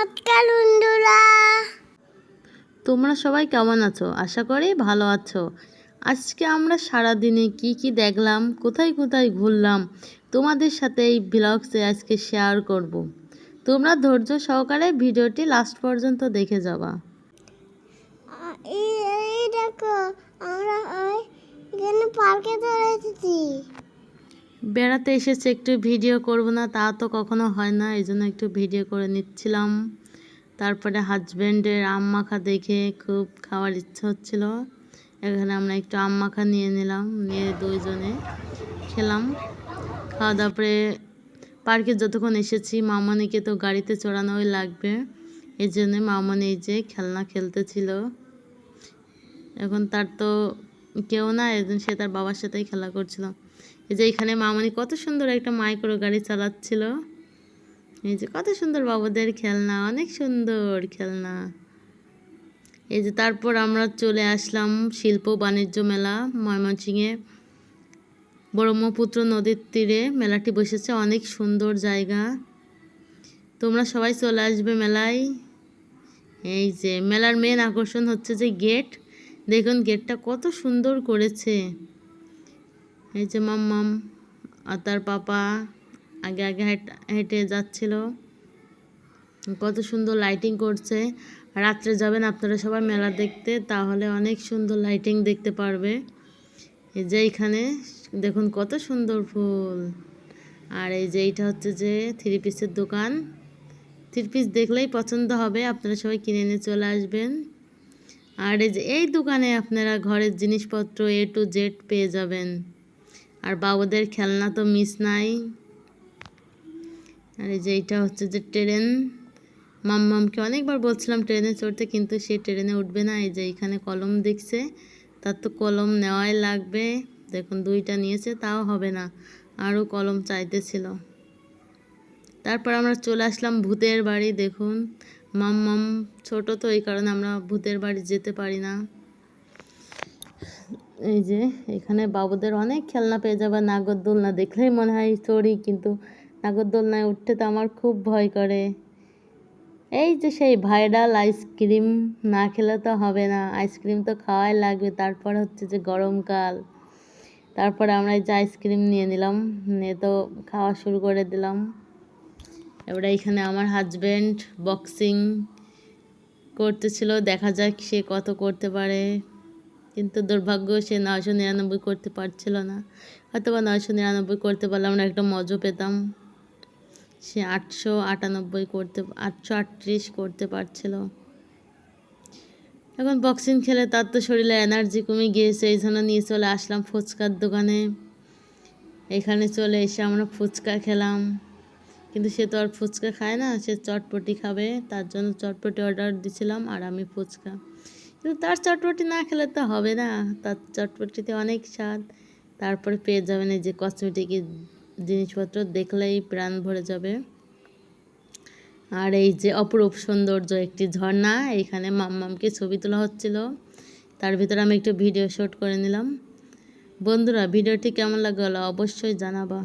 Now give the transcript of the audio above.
নমস্কার বন্ধুরা। তোমরা সবাই কেমন আছো? আশা করি ভালো আছো। আজকে আমরা সারা দিনে কি কি দেখলাম কোথায় কোথায় ঘুরলাম তোমাদের সাথে এই ব্লগসে আজকে শেয়ার করব। তোমরা ধৈর্য সহকারে ভিডিওটি লাস্ট পর্যন্ত দেখে যাবা আ- এই এই দেখো আমরা ওই এখানে পার্কে চলে এসেছি বেড়াতে এসেছে, একটু ভিডিও করব না, তা তো কখনো হয় না, এই জন্য একটু ভিডিও করে নিচ্ছিলাম। তারপরে হাজব্যান্ডের আম মাখা দেখে খুব খাওয়ার ইচ্ছা হচ্ছিল। এখানে আমরা একটু আম মাখা নিয়ে নিলাম, নিয়ে দুইজনে খেলাম। খাওয়া দাওয়া পরে পার্কে যতক্ষণ এসেছি, মামনিকে তো গাড়িতে চড়ানোই লাগবে। এই জন্যে মামনি এই যে খেলনা খেলতেছিল। এখন তার তো কেউ না একজন সে তার বাবার সাথেই খেলা করছিল। এই যে এখানে মামনি কত সুন্দর একটা মাইক্রো গাড়ি চালাচ্ছিল। এই যে কত সুন্দর বাবুদের খেলনা, অনেক সুন্দর খেলনা। এই যে তারপর আমরা চলে আসলাম শিল্প বাণিজ্য মেলা, ময়মনসিংহে। ব্রহ্মপুত্র নদীর তীরে মেলাটি বসেছে, অনেক সুন্দর জায়গা। তোমরা সবাই চলে আসবে মেলায়। এই যে মেলার মেন আকর্ষণ হচ্ছে যে গেট দেখুন গেটটা কত সুন্দর করেছে। এই যে মাম্মাম আর তার পাপা আগে আগে হেঁট- যাচ্ছিল। কত সুন্দর লাইটিং করছে। রাত্রে যাবেন আপনারা সবাই মেলা দেখতে, তাহলে অনেক সুন্দর লাইটিং দেখতে পারবে। এই যে এইখানে, দেখুন কত সুন্দর ফুল। আর এই যে এইটা হচ্ছে যে থ্রি পিসের দোকান। থ্রি পিস দেখলেই পছন্দ হবে, আপনারা সবাই কিনে নিয়ে চলে আসবেন। আর এই যে এই দোকানে আপনারা ঘরের জিনিসপত্র এ টু জেড পেয়ে যাবেন। আর বাবুদের খেলনা তো মিস নাই। আর এই যে এইটা হচ্ছে যে ট্রেন। মাম্মামকে অনেকবার বলছিলাম ট্রেনে চড়তে, কিন্তু সে ট্রেনে উঠবে না। এই যে এইখানে কলম দেখছে, তার তো কলম নেওয়াই লাগবে। দেখুন, দুইটা নিয়েছে, তাও হবে না। আরও কলম চাইতেছিল। তারপর আমরা চলে আসলাম ভূতের বাড়ি, দেখুন। মাম্মাম ছোট তো, এই কারণে আমরা ভূতের বাড়ি যেতে পারি না। এই যে, এখানে বাবুদের অনেক খেলনা পেয়ে যাবে নাগরদোলনা, দেখলেই মনে হয় চড়ি কিন্তু নাগরদোলনায় উঠতে তো আমার খুব ভয় করে। এই যে সেই ভাইরাল আইসক্রিম, না খেলে তো হবে না, আইসক্রিম তো খাওয়াই লাগবে, তারপর হচ্ছে যে গরমকাল। তারপরে আমরা এই যে আইসক্রিম নিয়ে নিলাম, নিয়ে তো খাওয়া শুরু করে দিলাম। এবারে এখানে আমার হাজব্যান্ড বক্সিং করতেছিল, দেখা যাক সে কত করতে পারে। কিন্তু দুর্ভাগ্য সে নশো নিরানব্বই করতে পারছিল না। হয়তো নশো নিরানব্বই করতে পারলে আমরা একটা মজো পেতাম। সে আটশো আটানব্বই করতে, আটশো আটত্রিশ করতে পারছিল। এখন বক্সিং খেলে তার তো শরীরে এনার্জি কমে গিয়েছে, এই জন্য নিয়ে চলে আসলাম ফুচকার দোকানে। এখানে চলে এসে আমরা ফুচকা খেলাম। কিন্তু সে তো আর ফুচকা খায় না, সে চটপটি খাবে, তার জন্য চটপটি অর্ডার দিছিলাম আর আমি ফুচকা। কিন্তু তার চটপটি না খেলে তো হবে না। তার চটপটিতে অনেক স্বাদ। তারপরে পেয়ে যাবেন এই যে কসমেটিকের জিনিসপত্র, দেখলেই প্রাণ ভরে যাবে। আর এই যে অপরূপ সৌন্দর্য একটি ঝর্ণা এইখানে মাম্মামকে ছবি তোলা হচ্ছিল। তার ভিতরে আমি একটু ভিডিও শ্যুট করে নিলাম। বন্ধুরা ভিডিওটি কেমন লাগল অবশ্যই জানাবা।